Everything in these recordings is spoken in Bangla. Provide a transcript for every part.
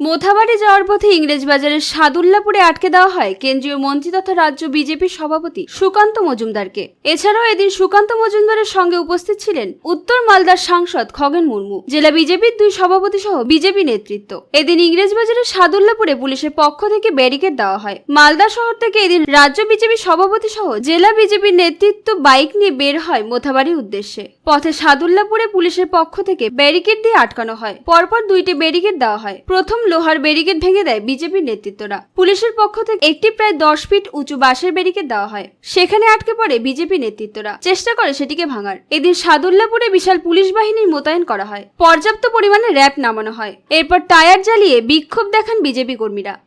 মোথাবাড়ি যাওয়ার পথে ইংরেজবাজারের সাদুল্লাপুরে আটকে দেওয়া হয় কেন্দ্রীয় মন্ত্রী তথা রাজ্য বিজেপির সভাপতি সুকান্ত মজুমদারকে। এছাড়াও এদিন সুকান্ত মজুমদারের সঙ্গে উপস্থিত ছিলেন উত্তর মালদার সাংসদ খগেন মুর্মু, জেলা বিজেপির দুই সভাপতি সহ বিজেপি নেতৃত্ব। এদিন ইংরেজবাজারের সাদুল্লাপুরে পুলিশের পক্ষ থেকে ব্যারিকেড দেওয়া হয়। মালদা শহর থেকে এদিন রাজ্য বিজেপি সভাপতি সহ জেলা বিজেপির নেতৃত্ব বাইক নিয়ে বের হয় মোথাবাড়ির উদ্দেশ্যে। পথে সাদুল্লাপুরে পুলিশের পক্ষ থেকে ব্যারিকেড দিয়ে আটকানো হয়। পরপর দুইটি ব্যারিকেড দেওয়া হয়। প্রথম লোহার ব্যারিকেড ভেঙে দেয় বিজেপির নেতৃত্বরা। পুলিশের পক্ষ থেকে একটি প্রায় দশ ফিট উঁচু বাঁশের ব্যারিকেড দেওয়া হয়। সেখানে আটকে পড়ে বিজেপি নেতৃত্বরা। চেষ্টা করে সেটিকে ভাঙার। এদিন সাদুল্লাপুরে বিশাল পুলিশ বাহিনীর মোতায়েন করা হয়। পর্যাপ্ত পরিমাণে র্যাব নামানো হয়। এরপর টায়ার জ্বালিয়ে বিক্ষোভ দেখান বিজেপি কর্মীরা।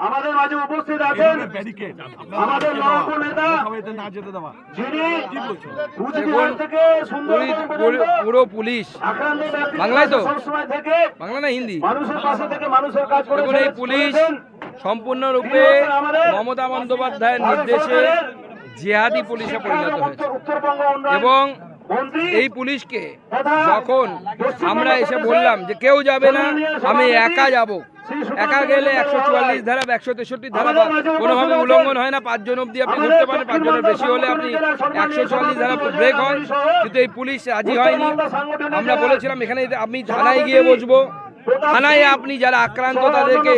আমাদের মাঝে উপস্থিত আছেন আমাদের নেতা যিনি কুচবিহার থেকে পুরি- পুলিশ। বাংলায় তো? সবসময় থেকে বাংলা না হিন্দি? মানুষের পাশে থেকে মানুষের কাজ করে পুলিশ সম্পূর্ণরূপে মমতা বন্দ্যোপাধ্যায়ের নির্দেশে জেহাদি পুলিশে পরিণত হয়েছে। এবং এই পুলিশকে যখন আমরা এসে বললাম যে কেউ যাবে না আমি একা যাব। একা গেলে একশো চুয়াল্লিশ ধারা বা একশো তেষট্টি ধারা বা কোনোভাবে উল্লঙ্ঘন হয় না পাঁচজন অব্দি আপনি ঘুরতে পারেন পাঁচজনের বেশি হলে আপনি একশো চুয়াল্লিশ ধারা ব্রেক হয় কিন্তু এই পুলিশ রাজি হয়নি। আমরা বলেছিলাম এখানে আমি থানায় গিয়ে বসবো। থানায় আপনি যারা আক্রান্ত তাদেরকে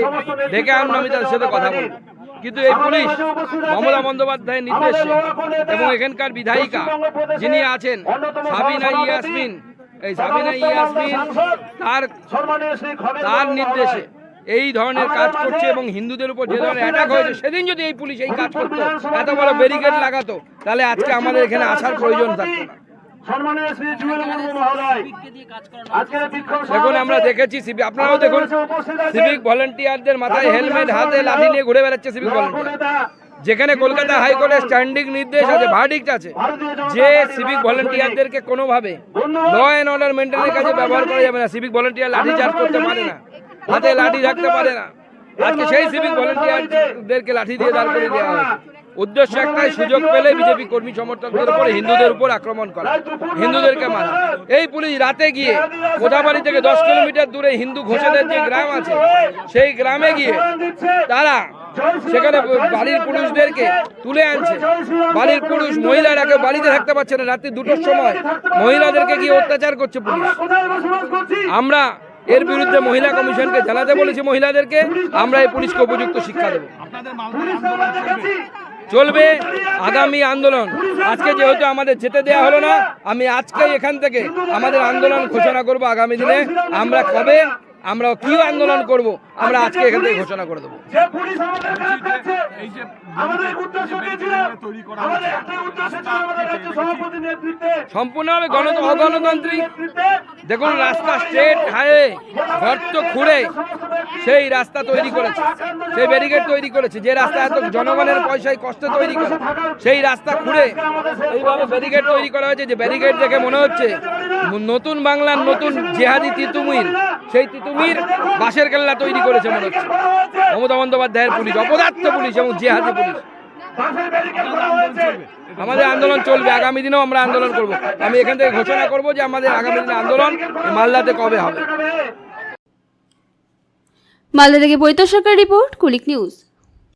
ডেকে আনুন আমি তাদের সাথে কথা বলব। কিন্তু এই পুলিশ মমতা বন্দ্যোপাধ্যায়ের নির্দেশে এবং এখানকার বিধায়িকা যিনি আছেন সাবিনা ইয়াসমিন। এই সাবিনা ইয়াসমিন তার তার নির্দেশে এই ধরনের কাজ করছে এবং হিন্দুদের উপর যে ধরনের অ্যাটাক হয়েছে সেদিন যদি এই পুলিশ এই কাজ করতো এত বড় ব্যারিকেড লাগাতো তাহলে আজকে আমাদের এখানে আসার প্রয়োজন থাকতো না। দেখুন আমরা দেখেছি আপনারাও দেখুন সিভিক ভলেন্টিয়ারদের মাথায় হেলমেট হাতে লাঠি নিয়ে ঘুরে বেড়াচ্ছে সিভিক ভলেন্টিয়ার যেখানে কলকাতা হাইকোর্টের স্ট্যান্ডিং নির্দেশ আছে ভার্ডিক্ট আছে। যে সিভিক ভলেন্টিয়ারদেরকে কোনোভাবে ল অ্যান্ড অর্ডার মেনটেনের কাজে ব্যবহার করা যাবে না। সিভিক ভলেন্টিয়ার লাঠি চার্জ করতে পারে না। হাতে লাঠি থাকতে পারে না। আজকে সেই সিভিক ভলেন্টিয়ারদেরকে লাঠি দিয়ে দাঁড় করে দেওয়া হয়েছে। উদ্দেশ্য একটাই, সুযোগ পেলে বিজেপি কর্মী সমর্থকদের উপরে হিন্দুদের উপর আক্রমণ করা। হিন্দুদেরকে মারা। এই পুলিশ রাতে গিয়ে কোথাবাড়ি থেকে দশ কিলোমিটার দূরে হিন্দু ঘোষেদের যে গ্রাম আছে, সেই গ্রামে গিয়ে তারা সেখানে বাড়ির পুরুষদেরকে তুলে আনছে। বাড়ির পুরুষ মহিলারা কেউ বাড়িতে থাকতে পারছে না। রাত্রি দুটোর সময় মহিলাদেরকে গিয়ে অত্যাচার করছে পুলিশ। আমরা এর বিরুদ্ধে মহিলা কমিশনকে জানাতে বলেছি মহিলাদেরকে, আমরা এই পুলিশকে উপযুক্ত শিক্ষা দেবো। চলবে আগামী আন্দোলন। আজকে যেহেতু আমাদের যেতে দেওয়া হলো না, আমি আজকেই এখান থেকে আমাদের আন্দোলন ঘোষণা করব আগামী দিনে। আমরা কবে আমরা কি আন্দোলন করব? আমরা আজকে এখান থেকে ঘোষণা করে দেবো। যে পুলিশ আমাদের কাজ করছে এই যে আমাদের উদ্দেশ্য দিয়েছিলাম তৈরি করা আমাদের হয়েছে, একটাই উদ্দেশ্য ছিল আমাদের রাজ্য সভাপতি নেতৃত্বে। সম্পূর্ণভাবে গণ অগণতান্ত্রিক দেখুন রাস্তা স্ট্রেট হাইওয়ে গর্ত খুঁড়ে সেই রাস্তা তৈরি করেছে। সেই ব্যারিকেড তৈরি করেছে। যে রাস্তা এত জনগণের পয়সায় কষ্ট তৈরি করে। সেই রাস্তা খুঁড়ে এইভাবে ব্যারিকেড তৈরি করা হয়েছে যে ব্যারিকেড দেখে মনে হচ্ছে নতুন বাংলার নতুন জেহাদি তিতুমির সেই তিতুমির বাঁশের কেল্লা তৈরি করেছে মনে হচ্ছে। মমতা বন্দ্যোপাধ্যায়ের পুলিশ, অপদার্থ পুলিশ এবং জেহাদি পুলিশ। আমাদের আন্দোলন চলবে, আগামী দিনেও আমরা আন্দোলন করব। আমি এখান থেকে ঘোষণা করব যে আমাদের আগামী দিনে আন্দোলন মালদাতে কবে হবে। মালদা থেকে পরিতোষ সরকার রিপোর্ট, কুলিক নিউজ।